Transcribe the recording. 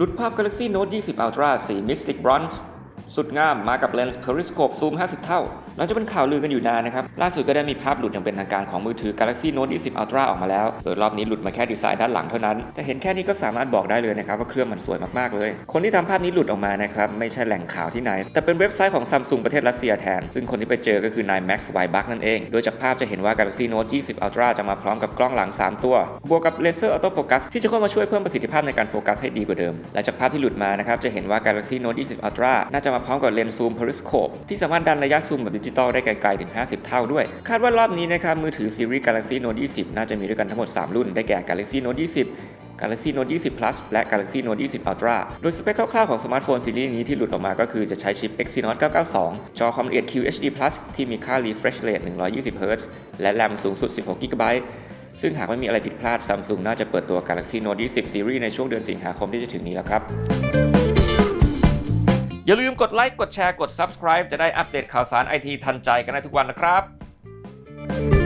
หลุดภาพ Galaxy Note 20 Ultra สี Mystic Bronze สุดงามมากับเลนส์ Periscope Zoom 50 เท่าหลังจากเป็นข่าวลือกันอยู่นานนะครับ ล่าสุดก็ได้มีภาพหลุดอย่างเป็นทางการของมือถือ Galaxy Note 20 Ultra ออกมาแล้ว โดยรอบนี้หลุดมาแค่ดีไซน์ด้านหลังเท่านั้น แต่เห็นแค่นี้ก็สามารถบอกได้เลยนะครับว่าเครื่องมันสวยมากๆเลย คนที่ทำภาพนี้หลุดออกมานะครับไม่ใช่แหล่งข่าวที่ไหน แต่เป็นเว็บไซต์ของ Samsung ประเทศรัสเซียแทน ซึ่งคนที่ไปเจอก็คือนาย Max Weibach นั่นเอง โดยจากภาพจะเห็นว่า Galaxy Note 20 Ultra จะมาพร้อมกับกล้องหลัง 3 ตัว บวกกับเลเซอร์ออโต้โฟกัสที่จะเข้ามาช่วยเพิ่มประสิทธิภาพในการโฟกัสให้ดีกว่าเดิม และจากภาพที่หลุดมานะครับจะเห็นว่า Galaxy Note 20 Ultra น่าจะมาพร้อมกับเลนส์ซูม Periscope ที่สามารถดันระยะซูมแบบดิจิตอลได้ไกลๆถึง 50 เท่าด้วย คาดว่ารอบนี้นะครับมือถือซีรีส์ Galaxy Note 20 น่าจะมีด้วยกันทั้งหมด 3 รุ่นได้แก่ Galaxy Note 20 Galaxy Note 20 Plus และ Galaxy Note 20 Ultra โดยสเปคคร่าวๆของสมาร์ทโฟนซีรีส์นี้ที่หลุดออกมาก็คือจะใช้ชิป Exynos 992 จอความละเอียด QHD Plus ที่มีค่า refresh rate 120 Hz และ RAM สูงสุด 16 GB ซึ่งหากไม่มีอะไรผิดพลาด Samsung น่าจะเปิดตัว Galaxy Note 20 Series ในช่วงเดือนสิงหาคมที่จะถึงนี้แล้วครับ อย่าลืมกดไลค์กดแชร์กด Subscribe จะได้อัปเดตข่าวสารไอทีทันใจกันได้ทุกวันนะครับ